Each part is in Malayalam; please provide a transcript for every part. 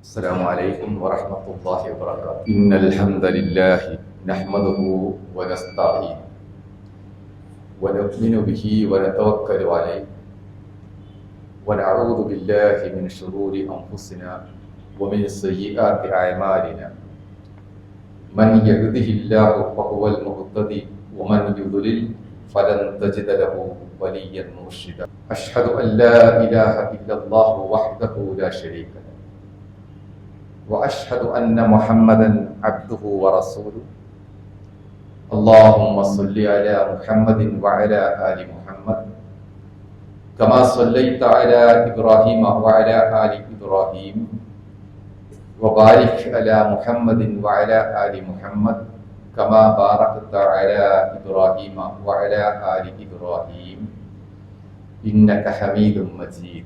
السلام عليكم ورحمة الله وبركاته إن الحمد لله نحمده ونستعينه ونؤمن به ونتوكل عليه ونعوذ بالله من شرور أنفسنا ومن سيئات أعمالنا من يهده الله فهو المهتدي ومن يضلل فلن تجد له وليا مرشدا أشهد أن لا إله إلا الله وحده لا شريك له واشهد ان محمدا عبده ورسوله اللهم صل على محمد وعلى ال محمد كما صليت على ابراهيم وعلى ال ابراهيم وبارك على محمد وعلى ال محمد كما باركت على ابراهيم وعلى ال ابراهيم انك حميد مجيد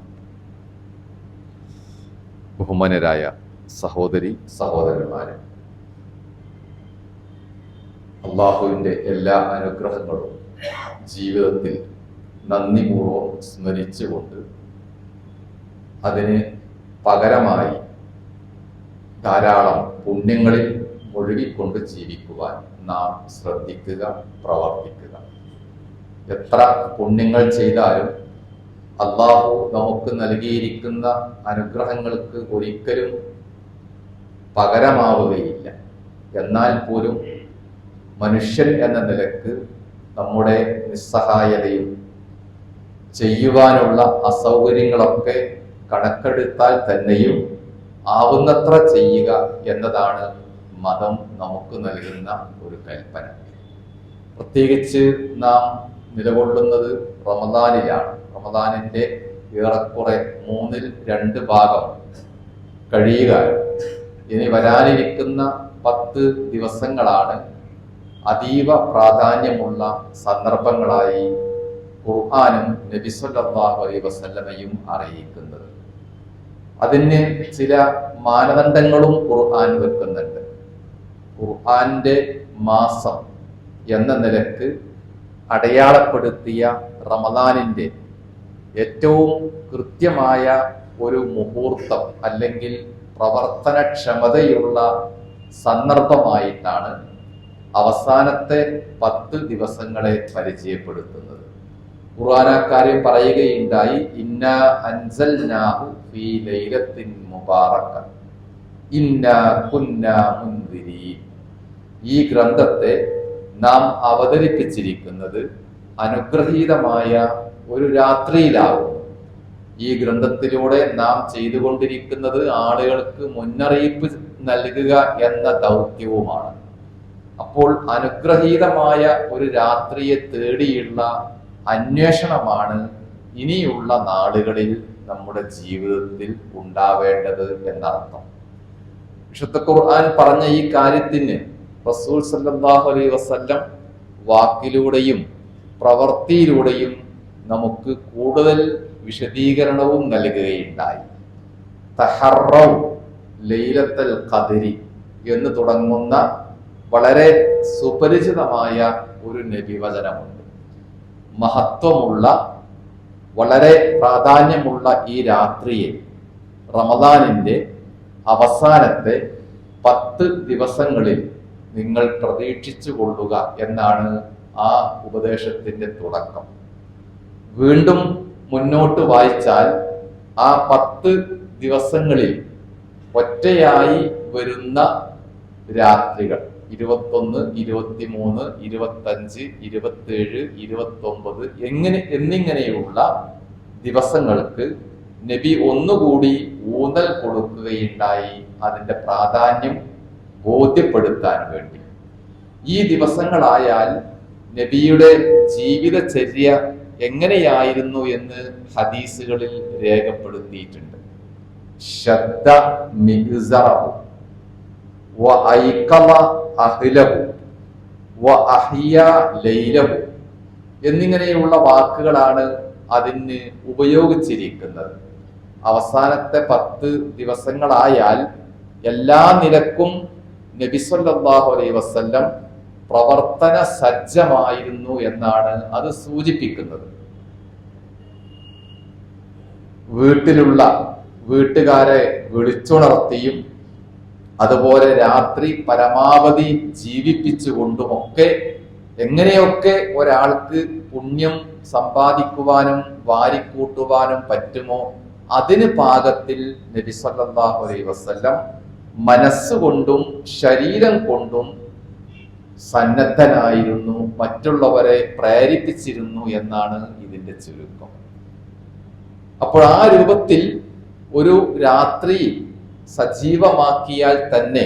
ബഹുമാനരായ സഹോദരി സഹോദരന്മാരെ. അള്ളാഹുവിന്റെ എല്ലാ അനുഗ്രഹങ്ങളും ജീവിതത്തിൽ നന്ദിപൂർവം സ്മരിച്ചുകൊണ്ട് അതിന് പകരമായി ധാരാളം പുണ്യങ്ങളിൽ മുഴുകിക്കൊണ്ട് ജീവിക്കുവാൻ നാം ശ്രദ്ധിക്കുക പ്രവർത്തിക്കുക. എത്ര പുണ്യങ്ങൾ ചെയ്താലും അള്ളാഹു നമുക്ക് നൽകിയിരിക്കുന്ന അനുഗ്രഹങ്ങൾക്ക് ഒരിക്കലും പകരമാവുകയില്ല. എന്നാൽ പോലും മനുഷ്യൻ എന്ന നിലയ്ക്ക് നമ്മുടെ നിസ്സഹായതയും ചെയ്യുവാനുള്ള അസൗകര്യങ്ങളൊക്കെ കണക്കെടുത്താൽ തന്നെയും ആവുന്നത്ര ചെയ്യുക എന്നതാണ് മതം നമുക്ക് നൽകുന്ന ഒരു കൽപ്പന. പ്രത്യേകിച്ച് നാം നിലകൊള്ളുന്നത് റമദാനിലാണ്. റമദാനിന്റെ ഏറെക്കുറെ മൂന്നിൽ രണ്ട് ഭാഗം കഴിയുക. ഇനി വരാനിരിക്കുന്ന പത്ത് ദിവസങ്ങളാണ് അതീവ പ്രാധാന്യമുള്ള സന്ദർഭങ്ങളായി ഖുർആാനും നബിസ്വല്ലാഹു അലൈ വസല്ലമയും അറിയിക്കുന്നത്. അതിന് ചില മാനദണ്ഡങ്ങളും ഖുർആൻ വെക്കുന്നുണ്ട്. ഖുർആന്റെ മാസം എന്ന നിലയ്ക്ക് അടയാളപ്പെടുത്തിയ റമദാനിന്റെ ഏറ്റവും കൃത്യമായ ഒരു മുഹൂർത്തം അല്ലെങ്കിൽ പ്രവർത്തനക്ഷമതയുള്ള സന്ദർഭമായിട്ടാണ് അവസാനത്തെ പത്ത് ദിവസങ്ങളെ പരിചയപ്പെടുത്തുന്നത്. ഖുർആാനക്കാരെ പറയുകയുണ്ടായി ഇന്ന അൻസൽനാഹു ഫീ ലൈലത്തിൻ മുബാറക ഇന്ന കുന്ന മുന്തിരി ഈ ഗ്രന്ഥത്തെ നാം അവതരിപ്പിച്ചിരിക്കുന്നത് അനുഗ്രഹീതമായ ഒരു രാത്രിയിലാവും. ഈ ഗ്രന്ഥത്തിലൂടെ നാം ചെയ്തുകൊണ്ടിരിക്കുന്നത് ആളുകൾക്ക് മുന്നറിയിപ്പ് നൽകുക എന്ന ദൗത്യവുമാണ്. അപ്പോൾ അനുഗ്രഹീതമായ ഒരു രാത്രിയെ തേടിയുള്ള അന്വേഷണമാണ് ഇനിയുള്ള നാളുകളിൽ നമ്മുടെ ജീവിതത്തിൽ ഉണ്ടാവേണ്ടത് എന്നർത്ഥം. വിശുദ്ധ ഖുർആൻ പറഞ്ഞ ഈ കാര്യത്തിന് റസൂൽ സല്ലാഹു അലൈ വസല്ലം വാക്കിലൂടെയും പ്രവൃത്തിയിലൂടെയും നമുക്ക് കൂടുതൽ വിശദീകരണവും നൽകുകയുണ്ടായി. തഹറൗ ലൈലത്തൽ ഖദരി എന്ന് തുടങ്ങുന്ന വളരെ സുപരിചിതമായ ഒരു നബിവചനമുണ്ട്. മഹത്വമുള്ള വളരെ പ്രാധാന്യമുള്ള ഈ രാത്രിയെ റമദാനിന്റെ അവസാനത്തെ പത്ത് ദിവസങ്ങളിൽ നിങ്ങൾ പ്രതീക്ഷിച്ചു കൊള്ളുക എന്നാണ് ആ ഉപദേശത്തിന്റെ തുടക്കം. വീണ്ടും മുന്നോട്ട് വായിച്ചാൽ ആ പത്ത് ദിവസങ്ങളിൽ ഒറ്റയായി വരുന്ന രാത്രികൾ. ഇരുപത്തൊന്ന് ഇരുപത്തിമൂന്ന് ഇരുപത്തഞ്ച് ഇരുപത്തേഴ് ഇരുപത്തൊമ്പത് എങ്ങനെ എന്നിങ്ങനെയുള്ള ദിവസങ്ങൾക്ക് നബി ഒന്നുകൂടി ഊന്നൽ കൊടുക്കുകയുണ്ടായി. അതിന്റെ പ്രാധാന്യം ബോധ്യപ്പെടുത്താൻ വേണ്ടി. ഈ ദിവസങ്ങളായാൽ നബിയുടെ ജീവിതചര്യ എങ്ങനെയായിരുന്നു എന്ന് ഹദീസുകളിൽ രേഖപ്പെടുത്തിയിട്ടുണ്ട്. ശബ്ദ എന്നിങ്ങനെയുള്ള വാക്കുകളാണ് അതിന് ഉപയോഗിച്ചിരിക്കുന്നത്. അവസാനത്തെ പത്ത് ദിവസങ്ങളായാൽ എല്ലാ നിലക്കും നബിസ്വല്ലാഹു അലൈ വസല്ലം പ്രവർത്തന സജ്ജമായിരുന്നു എന്നാണ് അത് സൂചിപ്പിക്കുന്നത്. വീട്ടിലുള്ള വീട്ടുകാരെ വിളിച്ചുണർത്തിയും അതുപോലെ രാത്രി പരമാവധി ജീവിപ്പിച്ചുകൊണ്ടുമൊക്കെ എങ്ങനെയൊക്കെ ഒരാൾക്ക് പുണ്യം സമ്പാദിക്കുവാനും വാരിക്കൂട്ടുവാനും പറ്റുമോ അതിന് പാകത്തിൽ നബി സല്ലല്ലാഹു വസല്ലം മനസ്സുകൊണ്ടും ശരീരം കൊണ്ടും സന്നദ്ധനായിരുന്നു മറ്റുള്ളവരെ പ്രേരിപ്പിച്ചിരുന്നു എന്നാണ് ഇതിന്റെ ചുരുക്കം. അപ്പോൾ ആ രൂപത്തിൽ ഒരു രാത്രി സജീവമാക്കിയാൽ തന്നെ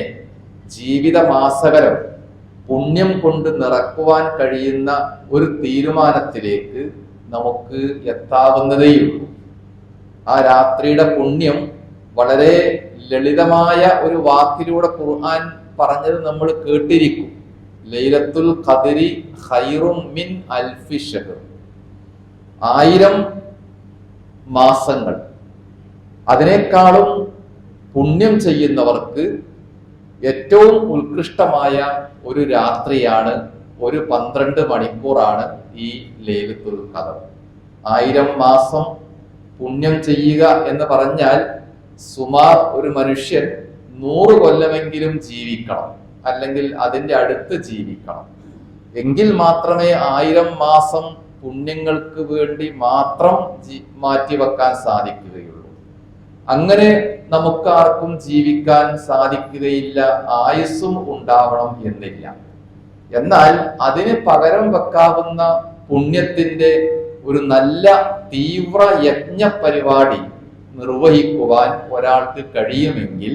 ജീവിതമാസകരം പുണ്യം കൊണ്ട് നിറക്കുവാൻ കഴിയുന്ന ഒരു തീരുമാനത്തിലേക്ക് നമുക്ക് എത്താവുന്നതേയുള്ളൂ. ആ രാത്രിയുടെ പുണ്യം വളരെ ലളിതമായ ഒരു വാക്കിലൂടെ ഖുർആൻ പറഞ്ഞത് നമ്മൾ കേട്ടിരിക്കും. ലൈലത്തുൽ ഖദരി ഖൈറും മിൻ അൽഫി ഷഹർ. ആയിരം മാസങ്ങൾ. അതിനേക്കാളും പുണ്യം ചെയ്യുന്നവർക്ക് ഏറ്റവും ഉത്കൃഷ്ടമായ ഒരു രാത്രിയാണ് ഒരു പന്ത്രണ്ട് മണിക്കൂറാണ് ഈ ലേലത്തുൽ ഖദർ. ആയിരം മാസം പുണ്യം ചെയ്യുക എന്ന് പറഞ്ഞാൽ സുമാർ ഒരു മനുഷ്യൻ നൂറ് കൊല്ലമെങ്കിലും ജീവിക്കണം. അല്ലെങ്കിൽ അതിന്റെ അടുത്ത് ജീവിക്കണം. എങ്കിൽ മാത്രമേ ആയിരം മാസം പുണ്യങ്ങൾക്ക് വേണ്ടി മാത്രം മാറ്റി മാറ്റിവെക്കാൻ സാധിക്കുകയുള്ളൂ. അങ്ങനെ നമുക്ക് ആർക്കും ജീവിക്കാൻ സാധിക്കുകയില്ല ആയുസ്സും ഉണ്ടാവണം എന്നില്ല. എന്നാൽ അതിന് പകരം വെക്കാവുന്ന പുണ്യത്തിന്റെ ഒരു നല്ല തീവ്ര യജ്ഞ പരിപാടി നിർവഹിക്കുവാൻ ഒരാൾക്ക് കഴിയുമെങ്കിൽ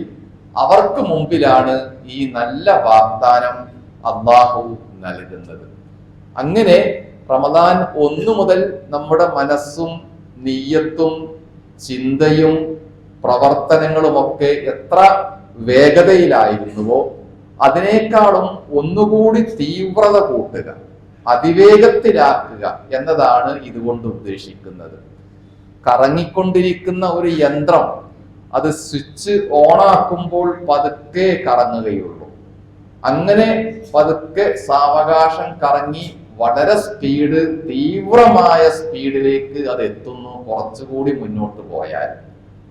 അവർക്ക് മുമ്പിലാണ് ഈ നല്ല വാഗ്ദാനം അള്ളാഹു നൽകുന്നത്. അങ്ങനെ റമദാൻ ഒന്നു മുതൽ നമ്മുടെ മനസ്സും നീയത്തും ചിന്തയും പ്രവർത്തനങ്ങളുമൊക്കെ എത്ര വേഗതയിലായിരുന്നുവോ അതിനേക്കാളും ഒന്നുകൂടി തീവ്രത കൂട്ടുക അതിവേഗത്തിലാക്കുക എന്നതാണ് ഇതുകൊണ്ട് ഉദ്ദേശിക്കുന്നത്. കറങ്ങിക്കൊണ്ടിരിക്കുന്ന ഒരു യന്ത്രം അത് സ്വിച്ച് ഓണാക്കുമ്പോൾ പതുക്കെ കറങ്ങുകയുള്ളൂ. അങ്ങനെ പതുക്കെ സാവകാശം കറങ്ങി വളരെ സ്പീഡ് തീവ്രമായ സ്പീഡിലേക്ക് അത് എത്തുന്നു കുറച്ചുകൂടി മുന്നോട്ട് പോയാൽ.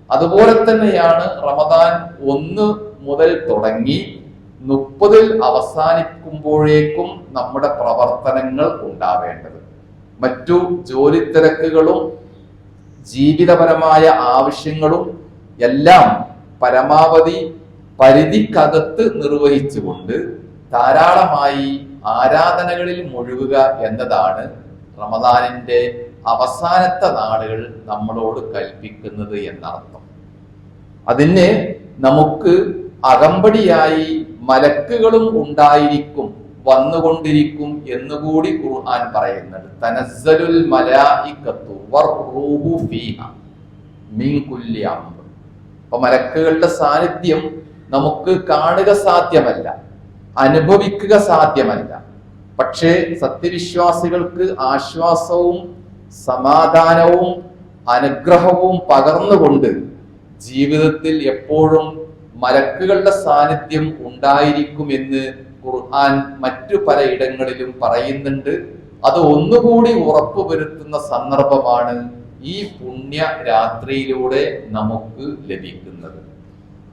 അതുപോലെ തന്നെയാണ് റമദാൻ ഒന്ന് മുതൽ തുടങ്ങി മുപ്പതിൽ അവസാനിക്കുമ്പോഴേക്കും നമ്മുടെ പ്രവർത്തനങ്ങൾ ഉണ്ടാവേണ്ടത്. മറ്റു ജോലി തിരക്കുകളും ജീവിതപരമായ ആവശ്യങ്ങളും എല്ലാം പരമാവധി പരിധിക്കകത്ത് നിർവഹിച്ചുകൊണ്ട് ധാരാളമായി ആരാധനകളിൽ മുഴുകുക എന്നതാണ് റമദാനിന്റെ അവസാനത്തെ നാളുകൾ നമ്മളോട് കൽപ്പിക്കുന്നത് എന്നർത്ഥം. അതിന് നമുക്ക് അകമ്പടിയായി മലക്കുകളും ഉണ്ടായിരിക്കും വന്നുകൊണ്ടിരിക്കും എന്നുകൂടി ഖുർആൻ പറയുന്നുണ്ട് തനസ്സലുൽ മലായിക്കത്തു വറൂഹു ഫീഹ മിൻ കുല്ലി അപ്പൊ മലക്കുകളുടെ സാന്നിധ്യം നമുക്ക് കാണുക സാധ്യമല്ല അനുഭവിക്കുക സാധ്യമല്ല. പക്ഷേ സത്യവിശ്വാസികൾക്ക് ആശ്വാസവും സമാധാനവും അനുഗ്രഹവും പകർന്നുകൊണ്ട് ജീവിതത്തിൽ എപ്പോഴും മലക്കുകളുടെ സാന്നിധ്യം ഉണ്ടായിരിക്കുമെന്ന് ഖുർആൻ മറ്റു പലയിടങ്ങളിലും പറയുന്നുണ്ട്. അത് ഒന്നുകൂടി ഉറപ്പുവരുത്തുന്ന സന്ദർഭമാണ് ഈ പുണ്യ രാത്രിയിലൂടെ നമുക്ക് ലഭിക്കുന്നത്.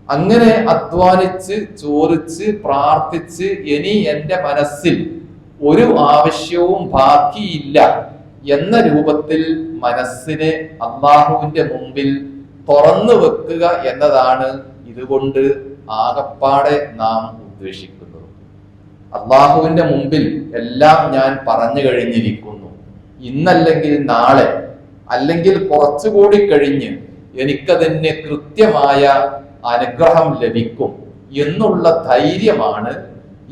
അങ്ങനെ അധ്വാനിച്ച് ചോദിച്ച് പ്രാർത്ഥിച്ച് ഇനി എന്റെ മനസ്സിൽ ഒരു ആവശ്യവും ബാക്കിയില്ല എന്ന രൂപത്തിൽ മനസ്സിനെ അള്ളാഹുവിന്റെ മുമ്പിൽ തുറന്നു വെക്കുക എന്നതാണ് ഇതുകൊണ്ട് ആകപ്പാടെ നാം ഉദ്ദേശിക്കുന്നത്. അള്ളാഹുവിന്റെ മുമ്പിൽ എല്ലാം ഞാൻ പറഞ്ഞു കഴിഞ്ഞിരിക്കുന്നു. ഇന്നല്ലെങ്കിൽ നാളെ അല്ലെങ്കിൽ കുറച്ചുകൂടി കഴിഞ്ഞ് എനിക്കതിന് കൃത്യമായ അനുഗ്രഹം ലഭിക്കും എന്നുള്ള ധൈര്യമാണ്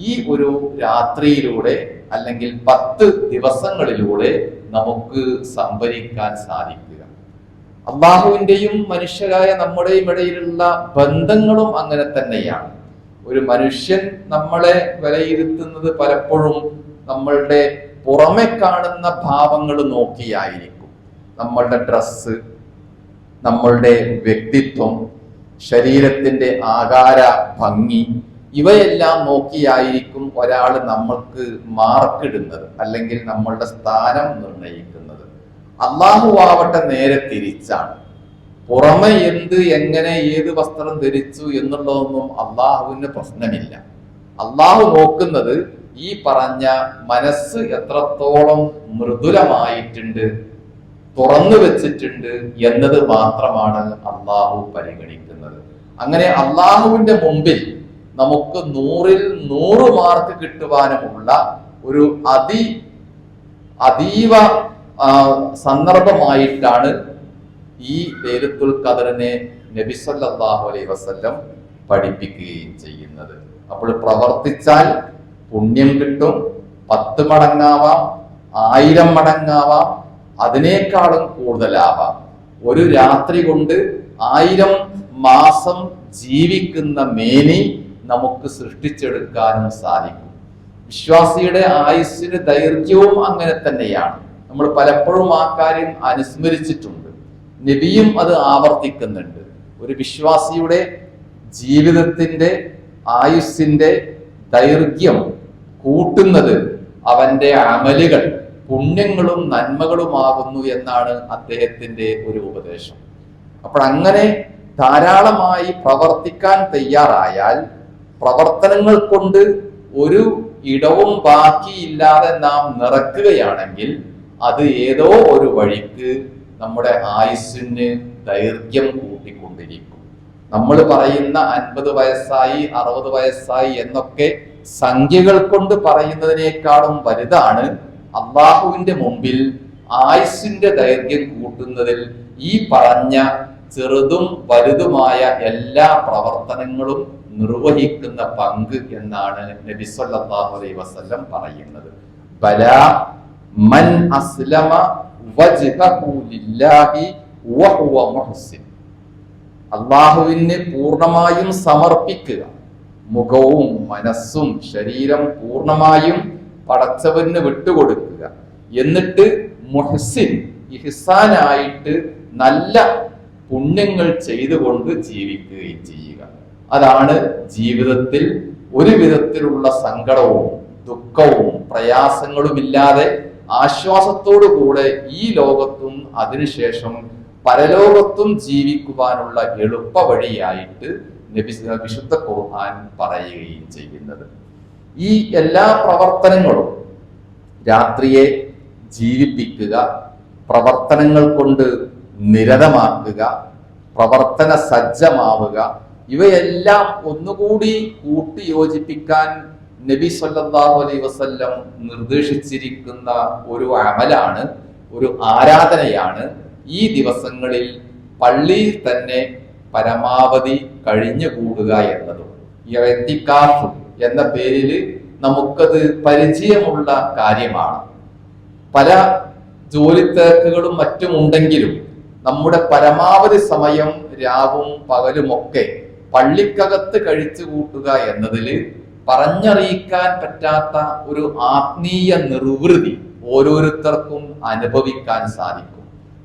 ഈ ഒരു രാത്രിയിലൂടെ അല്ലെങ്കിൽ പത്ത് ദിവസങ്ങളിലൂടെ നമുക്ക് സംഭരിക്കാൻ സാധിക്കുക. അള്ളാഹുവിന്റെയും മനുഷ്യരായ നമ്മുടെയും ഇടയിലുള്ള ബന്ധങ്ങളും അങ്ങനെ തന്നെയാണ്. ഒരു മനുഷ്യൻ നമ്മളെ വിലയിരുത്തുന്നത് പലപ്പോഴും നമ്മളുടെ പുറമെ കാണുന്ന ഭാവങ്ങൾ നോക്കിയായിരിക്കും. നമ്മളുടെ ഡ്രസ്സ് നമ്മളുടെ വ്യക്തിത്വം ശരീരത്തിന്റെ ആകാര ഭംഗി ഇവയെല്ലാം നോക്കിയായിരിക്കും ഒരാൾ നമ്മൾക്ക് മാർക്കിടുന്നത് അല്ലെങ്കിൽ നമ്മളുടെ സ്ഥാനം നിർണയിക്കുന്നത് അള്ളാഹു ആവട്ടെ നേരെ തിരിച്ചാണ്. പുറമെ എന്ത് എങ്ങനെ ഏത് വസ്ത്രം ധരിച്ചു എന്നുള്ളതൊന്നും അള്ളാഹുവിന് പ്രശ്നമില്ല. അള്ളാഹു നോക്കുന്നത് ഈ പറഞ്ഞ മനസ്സ് എത്രത്തോളം മൃദുലമായിട്ടുണ്ട് തുറന്നു വെച്ചിട്ടുണ്ട് എന്നത് മാത്രമാണ് അള്ളാഹു പരിഗണിക്കുന്നത്. അങ്ങനെ അള്ളാഹുവിന്റെ മുമ്പിൽ നമുക്ക് നൂറിൽ നൂറ് മാർക്ക് കിട്ടുവാനുമുള്ള ഒരു അതി അതീവ സന്ദർഭമായിട്ടാണ് ഈ ലേലത്തുൽ ഖദറിനെ നബിസല്ലാഹു അലൈ വസല്ലം പഠിപ്പിക്കുകയും ചെയ്യുന്നത്. അപ്പോൾ പ്രവർത്തിച്ചാൽ പുണ്യം കിട്ടും പത്ത് മടങ്ങാവാം ആയിരം മടങ്ങാവാം അതിനേക്കാളും കൂടുതലാവാം ഒരു രാത്രി കൊണ്ട് ആയിരം മാസം ജീവിക്കുന്ന മേനി നമുക്ക് സൃഷ്ടിച്ചെടുക്കാനും സാധിക്കും. വിശ്വാസിയുടെ ആയുസ്സിന് ദൈർഘ്യവും അങ്ങനെ തന്നെയാണ്. നമ്മൾ പലപ്പോഴും ആ കാര്യം അനുസ്മരിച്ചിട്ടുണ്ട്. നബിയും അത് ആവർത്തിക്കുന്നുണ്ട്. ഒരു വിശ്വാസിയുടെ ജീവിതത്തിന്റെ ആയുസ്സിന്റെ ദൈർഘ്യം കൂട്ടുന്നത് അവന്റെ അമലുകൾ പുണ്യങ്ങളും നന്മകളുമാകുന്നു എന്നാണ് അദ്ദേഹത്തിന്റെ ഒരു ഉപദേശം. അപ്പോൾ അങ്ങനെ ധാരാളമായി പ്രവർത്തിക്കാൻ തയ്യാറായാൽ പ്രവർത്തനങ്ങൾ കൊണ്ട് ഒരു ഇടവും ബാക്കിയില്ലാതെ നാം നിറക്കുകയാണെങ്കിൽ അത് ഏതോ ഒരു വഴിക്ക് നമ്മുടെ ആയുസ്സിന് ദൈർഘ്യം കൂട്ടിക്കൊണ്ടിരിക്കും. നമ്മൾ പറയുന്ന അൻപത് വയസ്സായി അറുപത് വയസ്സായി എന്നൊക്കെ സംഖ്യകൾ കൊണ്ട് പറയുന്നതിനേക്കാളും വലുതാണ് അള്ളാഹുവിന്റെ മുമ്പിൽ ആയുസിന്റെ ദൈർഘ്യം കൂട്ടുന്നതിൽ ഈ പറഞ്ഞ ചെറുതും വലുതുമായ എല്ലാ പ്രവർത്തനങ്ങളും നിർവഹിക്കുന്ന പങ്ക് എന്നാണ് നബി സല്ലല്ലാഹു അലൈഹി വസല്ലം പറയുന്നത്. ബല മൻ അസ്ലമ വജ്ഹഹു ലില്ലാഹി വഹുവ മുഹ്സിൻ. അള്ളാഹുവിന് പൂർണമായും സമർപ്പിക്കുക. മുഖവും മനസ്സും ശരീരം പൂർണമായും പടച്ചവന് വിട്ടുകൊടുക്കുക. എന്നിട്ട് മുഹസിൻ ഇഹ്സാനായിട്ട് നല്ല പുണ്യങ്ങൾ ചെയ്തുകൊണ്ട് ജീവിക്കുകയും ചെയ്യുക. അതാണ് ജീവിതത്തിൽ ഒരു വിധത്തിലുള്ള സങ്കടവും ദുഃഖവും പ്രയാസങ്ങളും ഇല്ലാതെ ആശ്വാസത്തോടു കൂടെ ഈ ലോകത്തും അതിനുശേഷം പരലോകത്തും ജീവിക്കുവാനുള്ള എളുപ്പ വഴിയായിട്ട് വിശുദ്ധ ഖുർആൻ പറയുകയും ചെയ്യുന്നത്. ഈ എല്ലാ പ്രവർത്തനങ്ങളും രാത്രിയെ ജീവിപ്പിക്കുക പ്രവർത്തനങ്ങൾ കൊണ്ട് നിരതമാക്കുക പ്രവർത്തന സജ്ജമാവുക ഇവയെല്ലാം ഒന്നുകൂടി കൂട്ടിയോജിപ്പിക്കാൻ നബി സല്ലാഹു അലൈ വസ്ല്ലം നിർദ്ദേശിച്ചിരിക്കുന്ന ഒരു അമലാണ് ഒരു ആരാധനയാണ് ഈ ദിവസങ്ങളിൽ പള്ളിയിൽ തന്നെ പരമാവധി കഴിഞ്ഞുകൂടുക എന്നതും. എത്തിക്കാഫ്. എന്ന പേരിൽ നമുക്കത് പരിചയമുള്ള കാര്യമാണ്. പല ജോലി തിരക്കുകളും മറ്റും ഉണ്ടെങ്കിലും നമ്മുടെ പരമാവധി സമയം രാവും പകലുമൊക്കെ പള്ളിക്കകത്ത് കഴിച്ചു കൂട്ടുക എന്നതിൽ പറഞ്ഞറിയിക്കാൻ പറ്റാത്ത ഒരു ആത്മീയ നിർവൃതി ഓരോരുത്തർക്കും അനുഭവിക്കാൻ സാധിക്കും.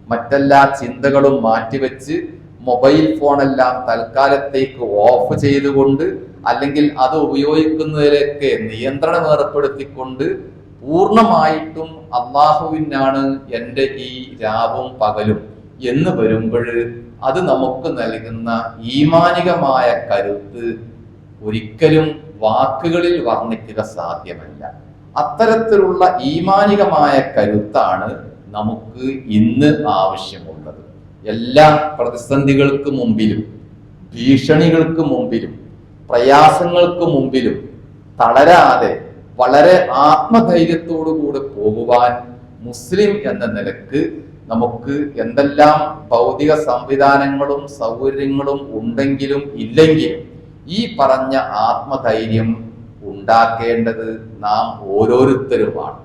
മറ്റെല്ലാ ചിന്തകളും മാറ്റിവെച്ച് മൊബൈൽ ഫോണെല്ലാം തൽക്കാലത്തേക്ക് ഓഫ് ചെയ്തുകൊണ്ട് അല്ലെങ്കിൽ അത് ഉപയോഗിക്കുന്നതിലേക്ക് നിയന്ത്രണം ഏർപ്പെടുത്തിക്കൊണ്ട് പൂർണമായിട്ടും അള്ളാഹുവിനാണ് എന്റെ ഈ രാവും പകലും എന്ന് വരുമ്പോൾ അത് നമുക്ക് നൽകുന്ന ഈമാനികമായ കരുത്ത് ഒരിക്കലും വാക്കുകളിൽ വർണിക്കുക സാധ്യമല്ല. അത്തരത്തിലുള്ള ഈമാനികമായ കരുത്താണ് നമുക്ക് ഇന്ന് ആവശ്യമുള്ളത്. എല്ലാ പ്രതിസന്ധികൾക്ക് മുമ്പിലും ഭീഷണികൾക്ക് മുമ്പിലും പ്രയാസങ്ങൾക്ക് മുമ്പിലും തളരാതെ വളരെ ആത്മധൈര്യത്തോടു കൂടെ പോകുവാൻ മുസ്ലിം എന്ന നിലയ്ക്ക് നമുക്ക് എന്തെല്ലാം ഭൗതിക സംവിധാനങ്ങളും സൗകര്യങ്ങളും ഉണ്ടെങ്കിലും ഇല്ലെങ്കിലും ഈ പറഞ്ഞ ആത്മധൈര്യം ഉണ്ടാക്കേണ്ടത് നാം ഓരോരുത്തരുമാണ്.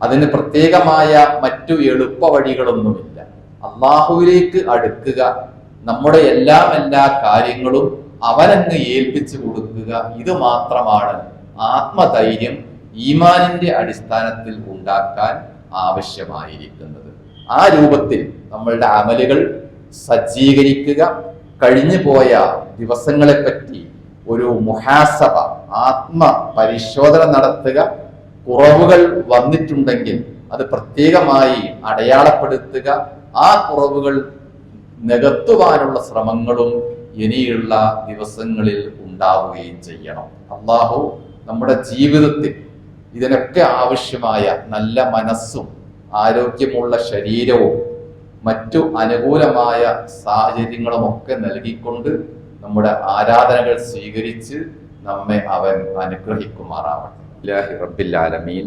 അതിന് പ്രത്യേകമായ മറ്റു എളുപ്പ വഴികളൊന്നുമില്ല അള്ളാഹുവിലേക്ക് അടുക്കുക. നമ്മുടെ എല്ലാം എല്ലാ കാര്യങ്ങളും അവനങ്ങ് ഏൽപ്പിച്ചു കൊടുക്കുക. ഇത് മാത്രമാണ് ആത്മധൈര്യം ഈമാനിന്റെ അടിസ്ഥാനത്തിൽ ഉണ്ടാക്കാൻ ആവശ്യമായിരിക്കുന്നത്. ആ രൂപത്തിൽ നമ്മളുടെ അമലുകൾ സജ്ജീകരിക്കുക. കഴിഞ്ഞു പോയ ദിവസങ്ങളെപ്പറ്റി ഒരു മുഹാസഭ ആത്മ പരിശോധന നടത്തുക. കുറവുകൾ വന്നിട്ടുണ്ടെങ്കിൽ അത് പ്രത്യേകമായി അടയാളപ്പെടുത്തുക. ആ കുറവുകൾ നികത്തുവാനുള്ള ശ്രമങ്ങളും ഇനിയുള്ള ദിവസങ്ങളിൽ ഉണ്ടാവുകയും ചെയ്യണം. അള്ളാഹു നമ്മുടെ ജീവിതത്തിൽ ഇതിനൊക്കെ ആവശ്യമായ നല്ല മനസ്സും ആരോഗ്യമുള്ള ശരീരവും മറ്റു അനുകൂലമായ സാഹചര്യങ്ങളുമൊക്കെ നൽകിക്കൊണ്ട് നമ്മുടെ ആരാധനകൾ സ്വീകരിച്ച് നമ്മെ അവൻ അനുഗ്രഹിക്കുമാറാവട്ടെ. റബ്ബിൽ ആലമീൻ.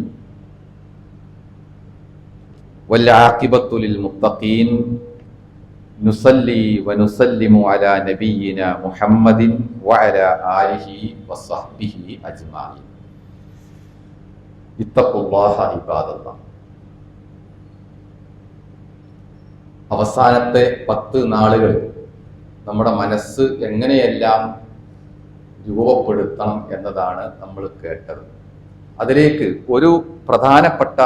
والعاقبة للمتقين نصلي ونسلم على نبينا محمد وعلى آله وصحبه أجمعين اتقوا الله عباد الله അവസാനത്തെ പത്ത് നാളുകൾ നമ്മുടെ മനസ്സ് എങ്ങനെയെല്ലാം രൂപപ്പെടുത്തണം എന്നതാണ് നമ്മൾ കേട്ടത് അതിലേക്ക് ഒരു പ്രധാനപ്പെട്ട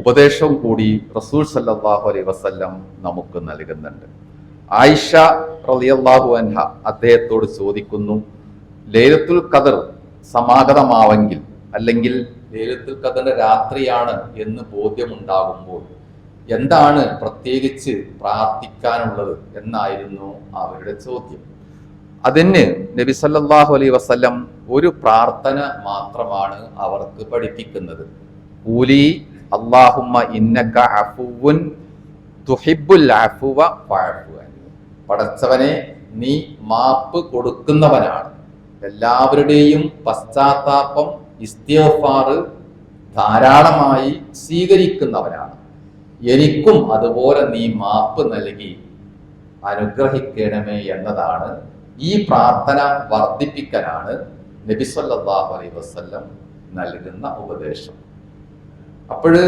ഉപദേശവും കൂടി റസൂൽ സല്ലാഹു അലൈ വസല്ലം നമുക്ക് നൽകുന്നുണ്ട്. ആയിഷ റളിയല്ലാഹു അൻഹ അദ്ദേഹത്തോട് ചോദിക്കുന്നു ലൈലത്തുൽ ഖദർ സമാഗതമാവെങ്കിൽ അല്ലെങ്കിൽ ലൈലത്തുൽ ഖദറിന്റെ രാത്രിയാണ് എന്ന് ബോധ്യമുണ്ടാകുമ്പോൾ എന്താണ് പ്രത്യേകിച്ച് പ്രാർത്ഥിക്കാനുള്ളത്? എന്നായിരുന്നു അവരുടെ ചോദ്യം. അതിന് നബി സല്ലാഹു അലൈ വസല്ലം ഒരു പ്രാർത്ഥന മാത്രമാണ് അവർക്ക് പഠിപ്പിക്കുന്നത്. കൂലി അള്ളാഹുമ്മ ഇന്നക്ക അഫുവുൻ തുഹിബുൽ അഫുവ. പടച്ചവനെ നീ മാപ്പ് കൊടുക്കുന്നവനാണ്. എല്ലാവരുടെയും പശ്ചാത്താപം ഇസ്തിഗ്ഫാറ് ധാരാളമായി സ്വീകരിക്കുന്നവനാണ്. എനിക്കും അതുപോലെ നീ മാപ്പ് നൽകി അനുഗ്രഹിക്കണമേ എന്നതാണ് ഈ പ്രാർത്ഥന വർദ്ധിപ്പിക്കാനാണ് നബി അലൈ വസല്ലം നൽകുന്ന ഉപദേശം. അപ്പോഴ്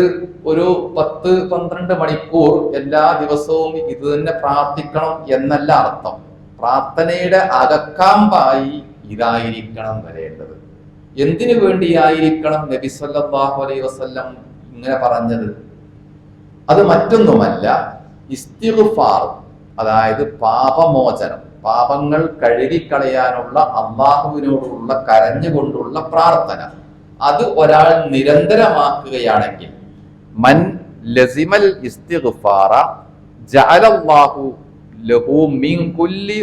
ഒരു പത്ത് പന്ത്രണ്ട് മണിക്കൂർ എല്ലാ ദിവസവും ഇത് തന്നെ പ്രാർത്ഥിക്കണം എന്നല്ല അർത്ഥം. പ്രാർത്ഥനയുടെ അകക്കാമ്പായി ഇതായിരിക്കണം വരേണ്ടത്. എന്തിനു വേണ്ടിയായിരിക്കണം നബി സല്ലല്ലാഹു അലൈഹി വസല്ലം ഇങ്ങനെ പറഞ്ഞത്? അത് മറ്റൊന്നുമല്ല ഇസ്തിഫാർ അതായത് പാപമോചനം പാപങ്ങൾ കഴുകിക്കളയാനുള്ള അള്ളാഹുവിനോടുള്ള കരഞ്ഞുകൊണ്ടുള്ള പ്രാർത്ഥന. അത് ഒരാൾ നിരന്തരമാക്കുകയാണെങ്കിൽ മൻ ലസിമൽ ജഅലല്ലാഹു ലഹു മിൻ കുല്ലി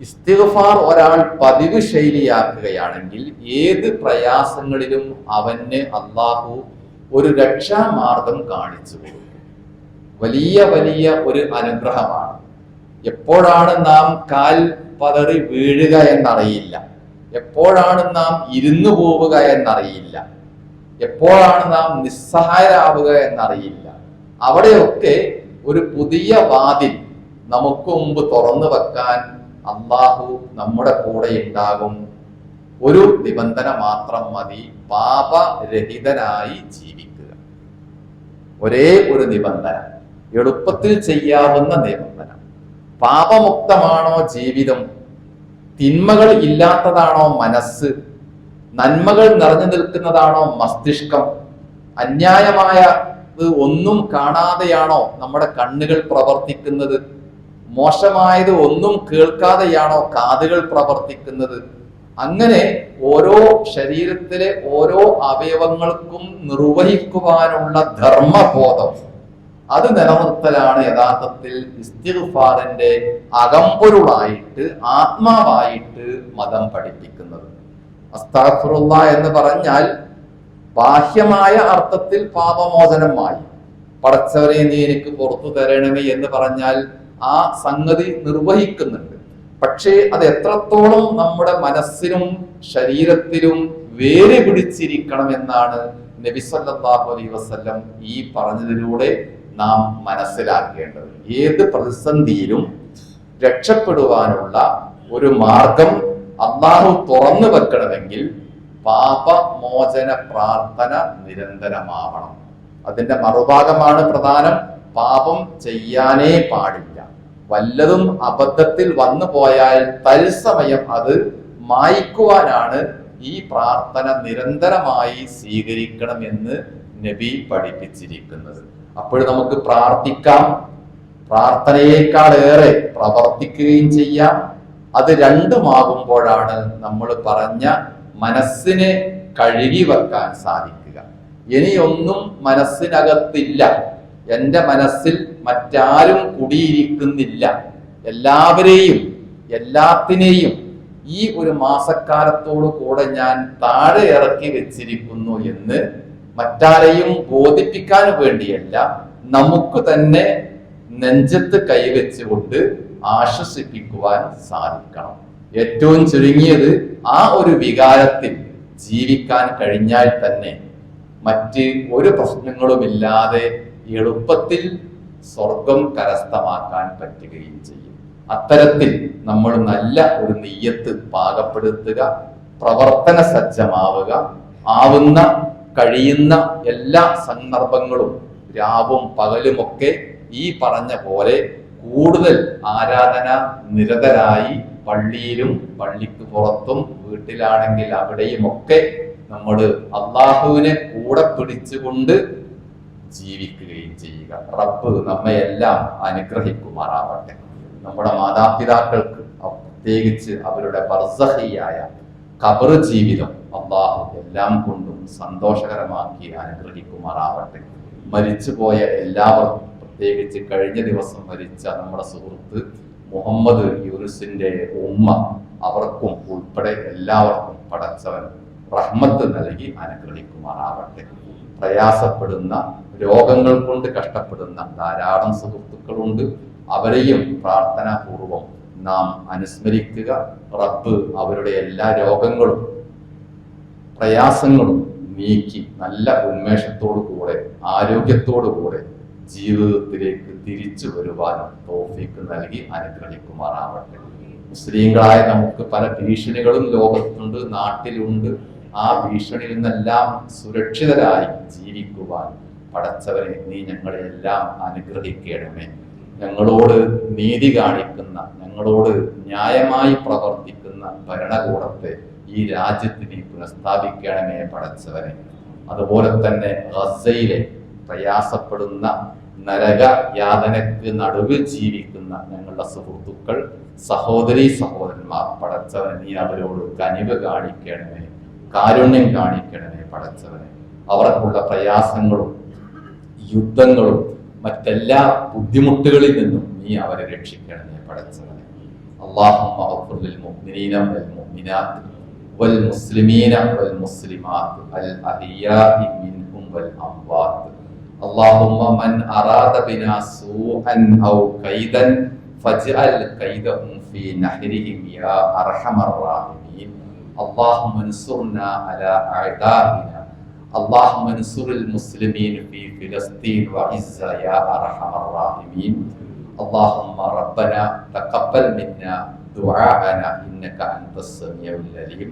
ഇസ്തിഗ്ഫാർ ഒരാൾ പതിവ് ശൈലിയാക്കുകയാണെങ്കിൽ ഏത് പ്രയാസങ്ങളിലും അവന് അള്ളാഹു ഒരു രക്ഷാമാർഗം കാണിച്ചു കൊടുക്കും. വലിയ വലിയ ഒരു അനുഗ്രഹമാണ്. എപ്പോഴാണ് നാം കാൽ പതറി വീഴുക എന്നറിയില്ല. എപ്പോഴാണ് നാം ഇരുന്നു പോവുക എന്നറിയില്ല. എപ്പോഴാണ് നാം നിസ്സഹായരാവുക എന്നറിയില്ല. അവിടെയൊക്കെ ഒരു പുതിയ വാതിൽ നമുക്ക് മുമ്പ് തുറന്നു വെക്കാൻ അള്ളാഹു നമ്മുടെ കൂടെ ഉണ്ടാകും. ഒരു നിബന്ധന മാത്രം മതി പാപരഹിതനായി ജീവിക്കുക. ഒരേ ഒരു നിബന്ധന എളുപ്പത്തിൽ ചെയ്യാവുന്ന നിബന്ധന. പാപമുക്തമാണോ ജീവിതം? തിന്മകൾ ഇല്ലാത്തതാണോ മനസ്സ്? നന്മകൾ നിറഞ്ഞു നിൽക്കുന്നതാണോ മസ്തിഷ്കം? അന്യായമായ ഒന്നും കാണാതെയാണോ നമ്മുടെ കണ്ണുകൾ പ്രവർത്തിക്കുന്നത്? മോശമായത് ഒന്നും കേൾക്കാതെയാണോ കാതുകൾ പ്രവർത്തിക്കുന്നത്? അങ്ങനെ ഓരോ ശരീരത്തിലെ ഓരോ അവയവങ്ങൾക്കും നിർവഹിക്കുവാനുള്ള ധർമ്മബോധം. അത് നിലനിർത്തലാണ് യഥാർത്ഥത്തിൽ ഇസ്തിഫാറിന്റെ അകമ്പൊരുളായിട്ട് ആത്മാവായിട്ട് മതം പഠിപ്പിക്കുന്നത്. അസ്താഫുറുള്ള എന്ന് പറഞ്ഞാൽ ബാഹ്യമായ അർത്ഥത്തിൽ പാപമോചനമായി. പടച്ചവരെ നീ എനിക്ക് പുറത്തു തരണമേ എന്ന് പറഞ്ഞാൽ ആ സംഗതി നിർവഹിക്കുന്നുണ്ട്. പക്ഷേ അത് എത്രത്തോളം നമ്മുടെ മനസ്സിനും ശരീരത്തിലും വേര് പിടിച്ചിരിക്കണം എന്നാണ് നബി സല്ലല്ലാഹു അലൈഹി വസല്ലം ഈ പറഞ്ഞതിലൂടെ നാം മനസ്സിലാക്കേണ്ടത്. ഏത് പ്രതിസന്ധിയിലും രക്ഷപ്പെടുവാനുള്ള ഒരു മാർഗം അള്ളാഹു തുറന്നു വെക്കണമെങ്കിൽ പാപമോചന പ്രാർത്ഥന നിരന്തരമാവണം. അതിന്റെ മറുഭാഗമാണ് പ്രധാനം പാപം ചെയ്യാനേ പാടില്ല. വല്ലതും അബദ്ധത്തിൽ വന്നു പോയാൽ തത്സമയം അത് മായ്ക്കുവാനാണ് ഈ പ്രാർത്ഥന നിരന്തരമായി സ്വീകരിക്കണം എന്ന് നബി പഠിപ്പിച്ചിരിക്കുന്നത്. അപ്പോൾ നമുക്ക് പ്രാർത്ഥിക്കാം. പ്രാർത്ഥനയേക്കാളേറെ പ്രവർത്തിക്കുകയും ചെയ്യാം. അത് രണ്ടുമാകുമ്പോഴാണ് നമ്മൾ പറഞ്ഞ മനസ്സിനെ കഴുകി വെക്കാൻ സാധിക്കുക. ഇനിയൊന്നും മനസ്സിനകത്തില്ല. എന്റെ മനസ്സിൽ മറ്റാരും കുടിയിരിക്കുന്നില്ല. എല്ലാവരെയും എല്ലാത്തിനെയും ഈ ഒരു മാസക്കാലത്തോടു കൂടെ ഞാൻ താഴെ ഇറക്കി വെച്ചിരിക്കുന്നു എന്ന് മറ്റാരെയും ബോധിപ്പിക്കാൻ വേണ്ടിയല്ല നമുക്ക് തന്നെ നെഞ്ചത്ത് കൈവച്ചുകൊണ്ട് ആശ്വസിപ്പിക്കുവാൻ സാധിക്കണം. ഏറ്റവും ചുരുങ്ങിയത് ആ ഒരു വികാരത്തിൽ ജീവിക്കാൻ കഴിഞ്ഞാൽ തന്നെ മറ്റ് ഒരു പ്രശ്നങ്ങളുമില്ലാതെ എളുപ്പത്തിൽ സ്വർഗം കരസ്ഥമാക്കാൻ പറ്റുകയും ചെയ്യും. അത്തരത്തിൽ നമ്മൾ നല്ല ഒരു നെയ്യത്ത് പാകപ്പെടുത്തുക പ്രവർത്തന സജ്ജമാവുക ആവുന്ന കഴിയുന്ന എല്ലാ സന്ദർഭങ്ങളും രാവും പകലുമൊക്കെ ഈ പറഞ്ഞ പോലെ കൂടുതൽ ആരാധന നിരതരായി പള്ളിയിലും പള്ളിക്ക് പുറത്തും വീട്ടിലാണെങ്കിൽ അവിടെയുമൊക്കെ നമ്മൾ അള്ളാഹുവിനെ കൂടെ പിടിച്ചുകൊണ്ട് ജീവിക്കുകയും ചെയ്യുക. റബ്ബ് നമ്മെ എല്ലാം അനുഗ്രഹിക്കുമാറാവട്ടെ. നമ്മുടെ മാതാപിതാക്കൾക്ക് പ്രത്യേകിച്ച് അവരുടെ ബർസഹിയായ കബർ ജീവിതം അള്ളാഹു എല്ലാം കൊണ്ടും സന്തോഷകരമാക്കി അനുഗ്രഹിക്കുമാറാവട്ടെ. മരിച്ചുപോയ എല്ലാവർക്കും പ്രത്യേകിച്ച് കഴിഞ്ഞ ദിവസം മരിച്ച നമ്മുടെ സുഹൃത്ത് മുഹമ്മദ് യൂറിസിന്റെ ഉമ്മ അവർക്കും ഉൾപ്പെടെ എല്ലാവർക്കും പടച്ചവൻ റഹ്മത്ത് നൽകി അനുഗ്രഹിക്കുമാറാവട്ടെ. പ്രയാസപ്പെടുന്ന രോഗങ്ങൾ കൊണ്ട് കഷ്ടപ്പെടുന്ന ധാരാളം സുഹൃത്തുക്കളുണ്ട്. അവരെയും പ്രാർത്ഥനാപൂർവം നാം അനുസ്മരിക്കുക. റബ്ബ് അവരുടെ എല്ലാ രോഗങ്ങളും പ്രയാസങ്ങളും നീക്കി നല്ല ഉന്മേഷത്തോടു കൂടെ ആരോഗ്യത്തോടു കൂടെ ജീവിതത്തിലേക്ക് തിരിച്ചു വരുവാനും തോഫിക്ക് നൽകി അനുഗ്രഹിക്കുമാറാവട്ടെ. മുസ്ലിങ്ങളായ നമുക്ക് പല ഭീഷണികളും ലോകത്തുണ്ട് നാട്ടിലുണ്ട്. ആ ഭീഷണിയിൽ നിന്നെല്ലാം സുരക്ഷിതരായി ജീവിക്കുവാൻ പടച്ചവനെ നീ ഞങ്ങളെല്ലാം അനുഗ്രഹിക്കണമേ. ഞങ്ങളോട് നീതി കാണിക്കുന്ന ഞങ്ങളോട് ന്യായമായി പ്രവർത്തിക്കുന്ന ഭരണകൂടത്തെ ഈ രാജ്യത്തിനെ പുനഃസ്ഥാപിക്കണമേ പടച്ചവനെ. അതുപോലെ തന്നെ ഗസയിലെ പ്രയാസപ്പെടുന്ന നരക യാതനക്ക് നടുവിൽ ജീവിക്കുന്ന ഞങ്ങളുടെ സുഹൃത്തുക്കൾ സഹോദരി സഹോദരന്മാർ പടച്ചവനെ നീ അവരോട് കനിവ് കാണിക്കണമേ കാരുണ്യം കാണിക്കണമേ പടച്ചവനെ. അവർക്കുള്ള പ്രയാസങ്ങളും യുദ്ധങ്ങളും മറ്റെല്ലാ ബുദ്ധിമുട്ടുകളിൽ നിന്നും നീ അവരെ രക്ഷിക്കണമേ പടച്ചവനെ. അള്ളാഹു والمسلمين والمسلمات الأحياء منهم والأموات اللهم من أراد بنا سوءا أو كيدا فاجعل كيدهم في نحرهم يا أرحم الراحمين اللهم انصرنا على أعدائنا اللهم انصر المسلمين في فلسطين وعزة يا أرحم الراحمين اللهم ربنا تقبل منا دعاءنا إنك أنت السميع العليم